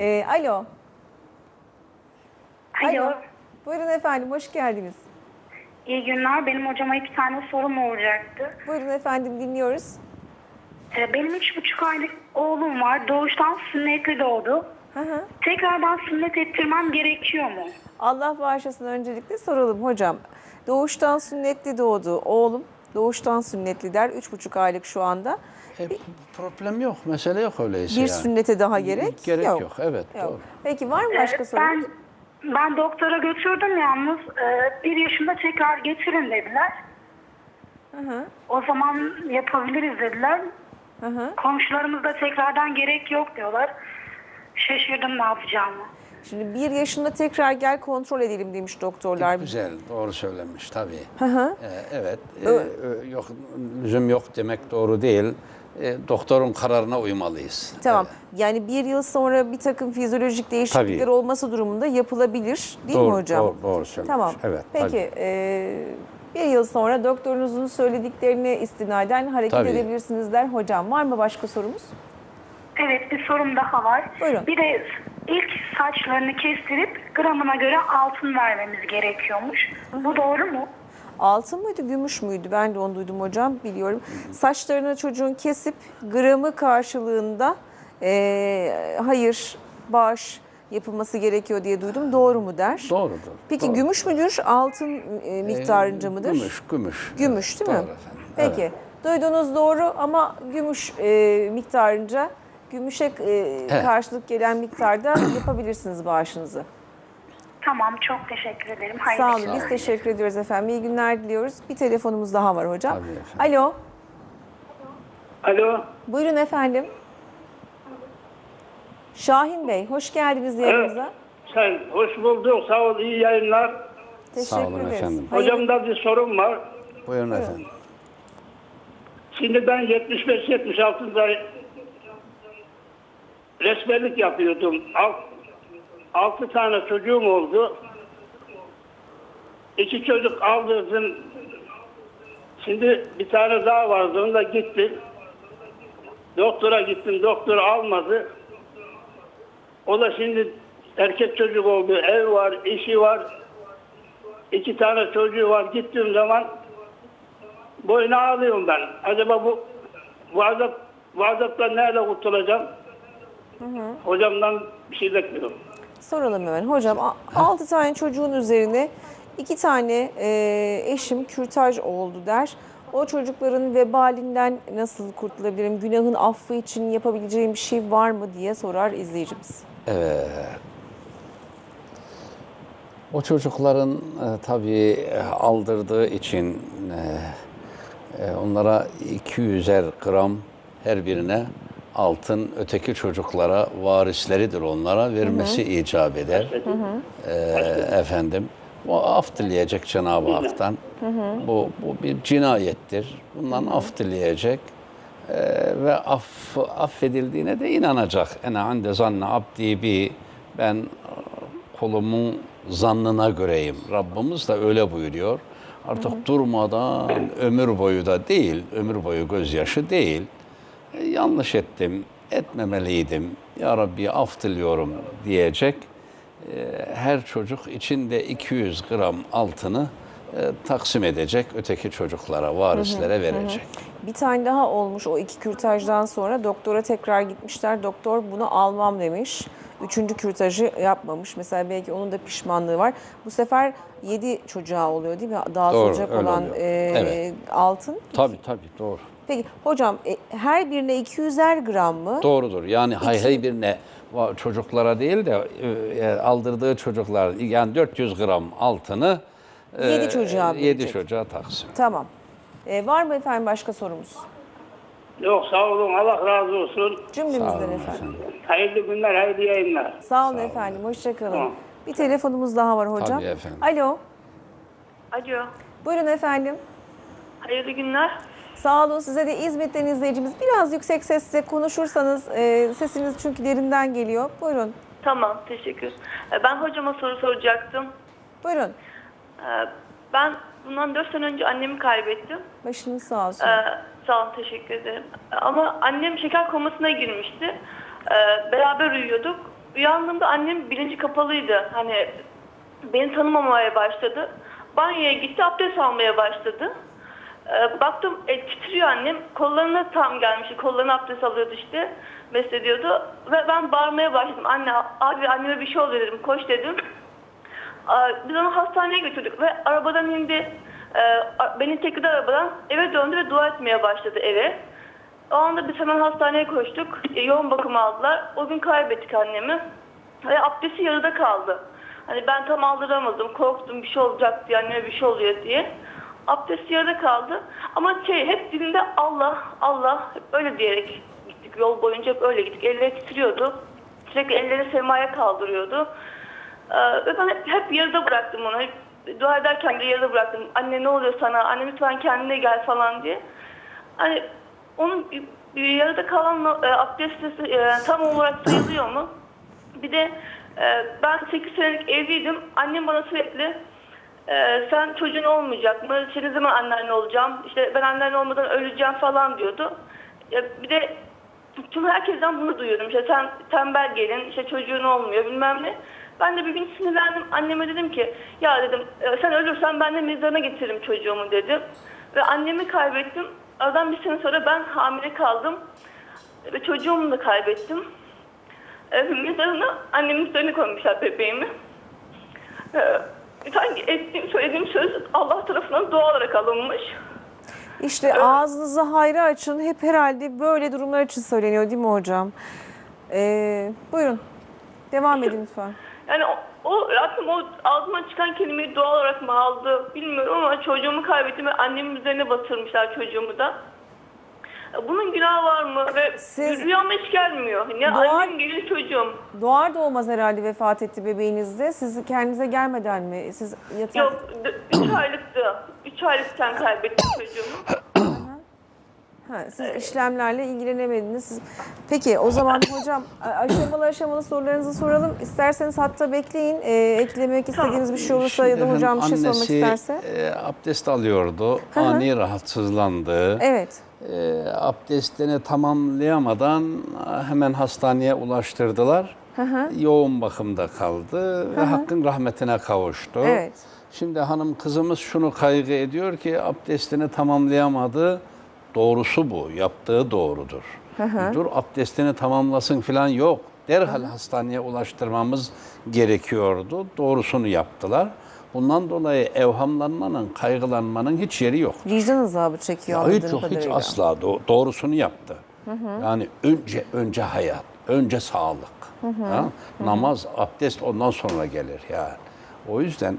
Ee, alo. Alo. Buyurun efendim, hoş geldiniz. İyi günler. Benim hocama iki tane sorum olacaktı. Buyurun efendim, dinliyoruz. Ee, Benim üç buçuk aylık oğlum var. Doğuştan sünnetli doğdu. Hı hı. Tekrardan sünnet ettirmem gerekiyor mu? Allah bağışlasın öncelikle soralım hocam. Doğuştan sünnetli doğdu oğlum. Doğuştan sünnetli der. Üç buçuk aylık şu anda. E, problem yok, mesele yok öyleyse Bir yani. sünnete daha gerek, Gerek yok, yok. evet Yok. doğru. Peki var mı başka Ee, sorunuz? Ben ben doktora götürdüm yalnız. Ee, Bir yaşında tekrar getirin dediler. Hı hı. O zaman yapabiliriz dediler. Hı hı. Komşularımız da tekrardan gerek yok diyorlar. Şaşırdım ne yapacağımı. Şimdi bir yaşında tekrar gel kontrol edelim demiş doktorlar. Güzel, doğru söylemiş tabii. Hı hı. E, evet, e, ö- yok lüzum yok demek doğru değil. E, doktorun kararına uymalıyız. Tamam. Yani bir yıl sonra bir takım fizyolojik değişiklikler Tabii. olması durumunda yapılabilir değil Doğru, mi hocam? doğru, doğru söylemiş. Tamam. Evet, Peki tabii. e, bir yıl sonra doktorunuzun söylediklerine istinaden hareket Tabii. edebilirsiniz der. Hocam var mı başka sorumuz? Evet bir sorum daha var. Buyurun. Bir de ilk saçlarını kestirip gramına göre altın vermemiz gerekiyormuş. Bu doğru mu? Altın mıydı, gümüş müydü? Ben de onu duydum hocam, biliyorum. Saçlarını çocuğun kesip gramı karşılığında e, hayır, bağış yapılması gerekiyor diye duydum. Doğru mu der? Doğrudur. Peki doğru. gümüş müdür, altın e, miktarınca mıdır? Gümüş, gümüş. Gümüş değil mi? Doğru efendim. Peki. Evet. Duydunuz doğru ama gümüş e, miktarınca, gümüşe e, karşılık gelen miktarda yapabilirsiniz bağışınızı. Tamam çok teşekkür ederim. Hayırlı Sağ olun. Biz teşekkür ediyoruz efendim. İyi günler diliyoruz. Bir telefonumuz daha var hocam. Alo. Alo. Buyurun efendim. Şahin Bey, hoş geldiniz yayınımıza. Sen hoş bulduk. Sağ ol. iyi yayınlar. Teşekkür Sağ olun ederiz. efendim. Hocamda bir sorum var. Buyurun efendim. Şimdi ben 75-76'da resmerlik yapıyordum. Alt, altı tane çocuğum oldu. İki çocuk aldırdım. Şimdi bir tane daha vardı. Onu da gittim. Doktora gittim. Doktor almadı. O da şimdi erkek çocuk oldu. Ev var, işi var. İki tane çocuğu var. Gittiğim zaman boyuna ağlıyorum ben. Acaba bu bu azap bu azaptan nerede kurtulacağım? Hocamdan bir şey bekliyorum. Soralım hemen. Hocam 6 tane çocuğun üzerine 2 tane e, eşim kürtaj oldu der. O çocukların vebalinden nasıl kurtulabilirim? Günahın affı için yapabileceğim bir şey var mı diye sorar izleyicimiz. O çocukların e, tabii e, aldırdığı için e, e, onlara 200'er gram her birine altın öteki çocuklara varisleridir onlara vermesi icap eder. E, efendim o af dileyecek Cenab-ı Hak'tan. Bu, bu bir cinayettir. Bundan af dileyecek e, ve aff, affedildiğine de inanacak. Ene ande zanne abdi bi ben e, kulumun zannına göreyim. Rabbimiz de öyle buyuruyor. Artık durmadan ömür boyu da değil, ömür boyu gözyaşı değil. E, yanlış ettim, etmemeliydim. Ya Rabbi af diliyorum diyecek. E, her çocuk içinde 200 gram altını e, taksim edecek, öteki çocuklara, varislere verecek. Bir tane daha olmuş o iki kürtajdan sonra doktora tekrar gitmişler. Doktor bunu almam demiş. Üçüncü kürtajı yapmamış. Mesela belki onun da pişmanlığı var. Bu sefer yedi çocuğa oluyor değil mi? Daha Doğru, olan oluyor. e, Evet. altın. Tabii tabii doğru. Peki hocam e, her birine 200'er gram mı? Doğrudur. Yani hay hay birine çocuklara değil de e, e, aldırdığı çocuklar yani 400 gram altını Yedi çocuğa 7 verecek. çocuğa taksim. Tamam. E, var mı efendim başka sorumuz? Yok sağ olun. Allah razı olsun. Sağ Cümlemizden olun efendim. efendim. Hayırlı günler, hayırlı yayınlar. Sağ olun efendim. Hoşçakalın. Tamam. Bir telefonumuz daha var hocam. Tabii efendim. Alo. Alo, Buyurun efendim. hayırlı günler. Sağ olun size de İzmit'ten izleyicimiz. Biraz yüksek sesle konuşursanız e, sesiniz çünkü derinden geliyor. Buyurun. Tamam, teşekkür. Ee, Ben hocama soru soracaktım. Buyurun. Ee, Ben bundan 4 sene önce annemi kaybettim. Başınız sağ olsun. Ee, Sağ olun, teşekkür ederim. Ama annem şeker komasına girmişti. Beraber uyuyorduk. uyandığımda annem bilinci kapalıydı. Hani beni tanımamaya başladı. Banyoya gitti abdest almaya başladı. Ee, baktım e, titriyor annem. Kollarına tam gelmiş. Kollarına abdest alıyordu işte. Meslediyordu. Ve ben bağırmaya başladım. Anne abi anneme bir şey oluyor dedim. Koş dedim. Biz onu hastaneye götürdük ve arabadan indi. A- Beni tekledi arabadan eve döndü ve dua etmeye başladı eve. O anda biz hemen hastaneye koştuk. E, Yoğun bakım aldılar. O gün kaybettik annemi. Ve abdesti yarıda kaldı. Hani ben tam aldıramadım. Korktum bir şey olacak diye anneme bir şey oluyor diye. Abdesti yarıda kaldı. Ama şey hep dilinde Allah Allah öyle diyerek gittik. Yol boyunca öyle gittik. Elleri titriyordu. Sürekli elleri semaya kaldırıyordu. Ee, ve ben hep, hep yarıda bıraktım onu. Dua ederken de yarıda bıraktım. Anne ne oluyor sana? Anne lütfen kendine gel falan diye. Hani onun yarıda kalan e, abdesti e, tam olarak sayılıyor mu? Bir de e, ben 8 senelik evliydim. Annem bana sürekli e, sen çocuğun olmayacak mı? İşte ne zaman anneanne olacağım? İşte ben anneanne olmadan öleceğim falan diyordu. Ya bir de tüm herkesten bunu duyuyorum. İşte sen tembel gelin, işte çocuğun olmuyor bilmem ne. Ben de bir gün sinirlendim. Anneme dedim ki ya dedim "e, sen ölürsen ben de mezarına getiririm çocuğumu dedim. Ve annemi kaybettim. Aradan bir sene sonra ben hamile kaldım. Ve çocuğumu da kaybettim. E, mezarına annemin üzerine koymuşlar bebeğimi. E, sanki ettiğim, söylediğim söz Allah tarafından dua olarak alınmış. İşte ağzınızı hayra açın. Hep herhalde böyle durumlar için söyleniyor değil mi hocam? Ee, buyurun. Devam edin lütfen. Yani o, o Rabbim o ağzıma çıkan kelimeyi doğal olarak mı aldı bilmiyorum ama çocuğumu kaybettim ve annemin üzerine batırmışlar çocuğumu da. Bunun günahı var mı? Ve Siz- rüyama hiç gelmiyor. Ne Doğar- annem gelir çocuğum. Doğar doğmaz herhalde vefat etti bebeğinizde. Siz kendinize gelmeden mi? Siz yatak... Yok 3 aylıktı. 3 aylıkken kaybettim çocuğumu. Ha, siz işlemlerle ilgilenemediniz. Siz... Peki o zaman hocam a- aşamalı aşamalı sorularınızı soralım. İsterseniz hatta bekleyin. Ee, eklemek istediğiniz bir şey olursa ya da Şimdi hocam bir şey efendim sormak isterse. e, abdest alıyordu. Ani rahatsızlandı. Evet. E, abdestini tamamlayamadan hemen hastaneye ulaştırdılar. Yoğun bakımda kaldı ve Hakk'ın rahmetine kavuştu. Evet. Şimdi hanım kızımız şunu kaygı ediyor ki abdestini tamamlayamadı. Doğrusu bu. Yaptığı doğrudur. Dur abdestini tamamlasın falan yok. Derhal hastaneye ulaştırmamız gerekiyordu. Doğrusunu yaptılar. Bundan dolayı evhamlanmanın, kaygılanmanın hiç yeri yok. Vicdan azabı çekiyor Hiç anladığım yok, hiç asla Do- doğrusunu yaptı. Yani önce önce hayat, önce sağlık. Ha? Namaz, abdest ondan sonra gelir yani. O yüzden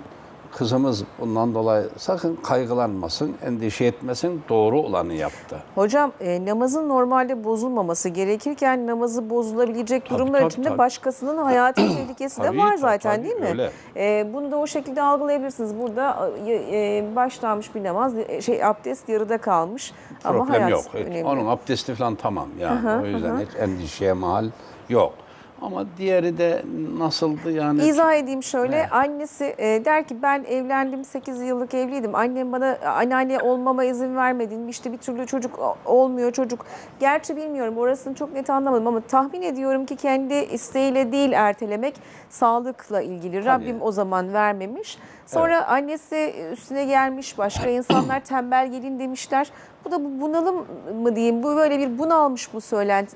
kızımız bundan dolayı sakın kaygılanmasın, endişe etmesin, doğru olanı yaptı. Hocam e, namazın normalde bozulmaması gerekirken namazı bozulabilecek Tabii, durumlar tabii, içinde tabii. başkasının hayati tehlikesi de var tabii, zaten tabii, değil mi? öyle. E, bunu da o şekilde algılayabilirsiniz. Burada e, e, başlanmış bir namaz, e, şey abdest yarıda kalmış ama Problem hayat yok. Önemli. Onun abdesti falan tamam yani. o yüzden hiç endişeye mahal yok. Ama diğeri de nasıldı yani? İzah edeyim şöyle. Ne? Annesi e, der ki ben evlendim 8 yıllık evliydim. Annem bana anneanne olmama izin vermedin. İşte bir türlü çocuk olmuyor çocuk. Gerçi bilmiyorum orasını çok net anlamadım ama tahmin ediyorum ki kendi isteğiyle değil ertelemek sağlıkla ilgili. Rabbim o zaman vermemiş. Sonra annesi üstüne gelmiş başka insanlar tembel gelin demişler. Bu da bu bunalım mı diyeyim? Bu böyle bir bunalmış bu söylenti.